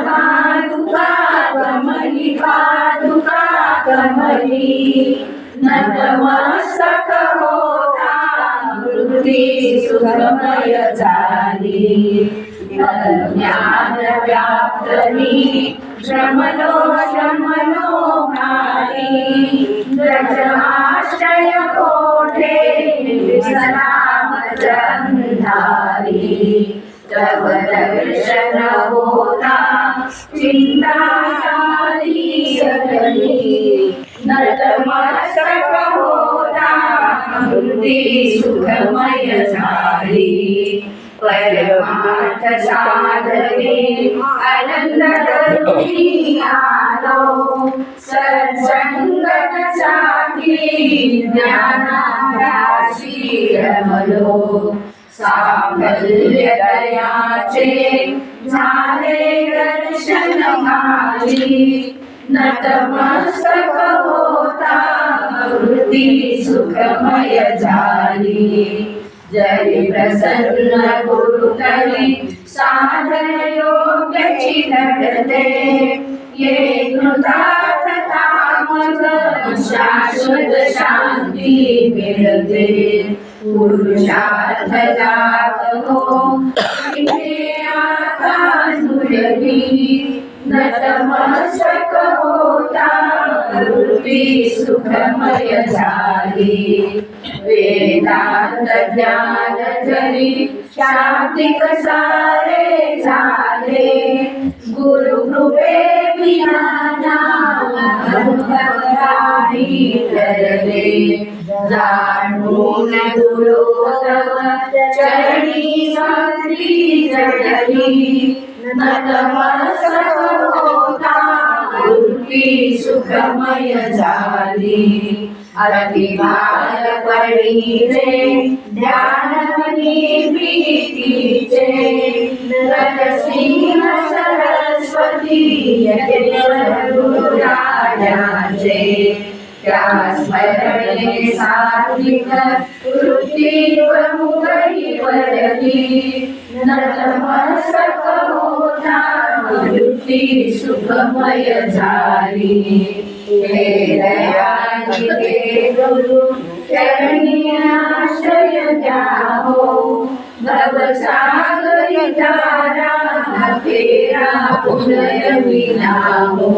पादुका कमली पादुका कमली नतमस्तक होता वृत्ती सुखमय झाली ज्ञान व्याप्तनी श्रमलो श्रमलो भारी जज कोठे विश्राम अंधारी तव दर्शन होता चिंता सारी सगळी नतमस्तक होता वृत्ती सुखमय झाली परमार्थ साधने आनंद करुणी आलो सत्संगत साखी ज्ञानाराशी रमलो साफल्यदयाचे झाले दर्शन माझी नतमस्तक होता वृत्ती सुखमय झाली. जरी प्रसन्न गुरुतरी साधन योग्यची नडते. ये कृता शाश्वत शांती मिळते. पुरुषार्थ जात हो आता सुरली नतमस्तक होता वृत्ती सुखमय झाली. वेदांत ज्ञान जरी शाब्दिक सारे झाले गुरु कृपे विना ठरले जाणून गुरुतव चरणी सात्री जडली. नतमस्तक होता सुखमय झाली. अतिमाल पडीचे ध्यानमनी भीतीचे नरसिंह स्मरणे सात्विक वृत्ती प्रमुखी नतमस्तक होता वृत्ती सुखमय झाली हे दयानी हे गुरु चरणी आश्रय फेरा पुनय विनावो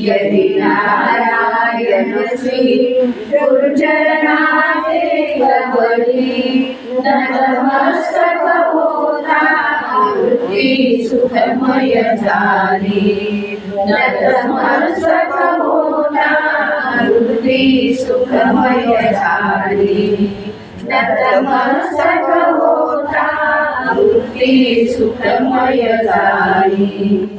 यदि नारायण श्री गुरुचरणाचे गवली नतमस्तक होता वृत्ती सुखमय झाली नतमस्तक होता वृत्ती सुखमय झाली नतमस्तक होता वृत्ती सुखमय झाली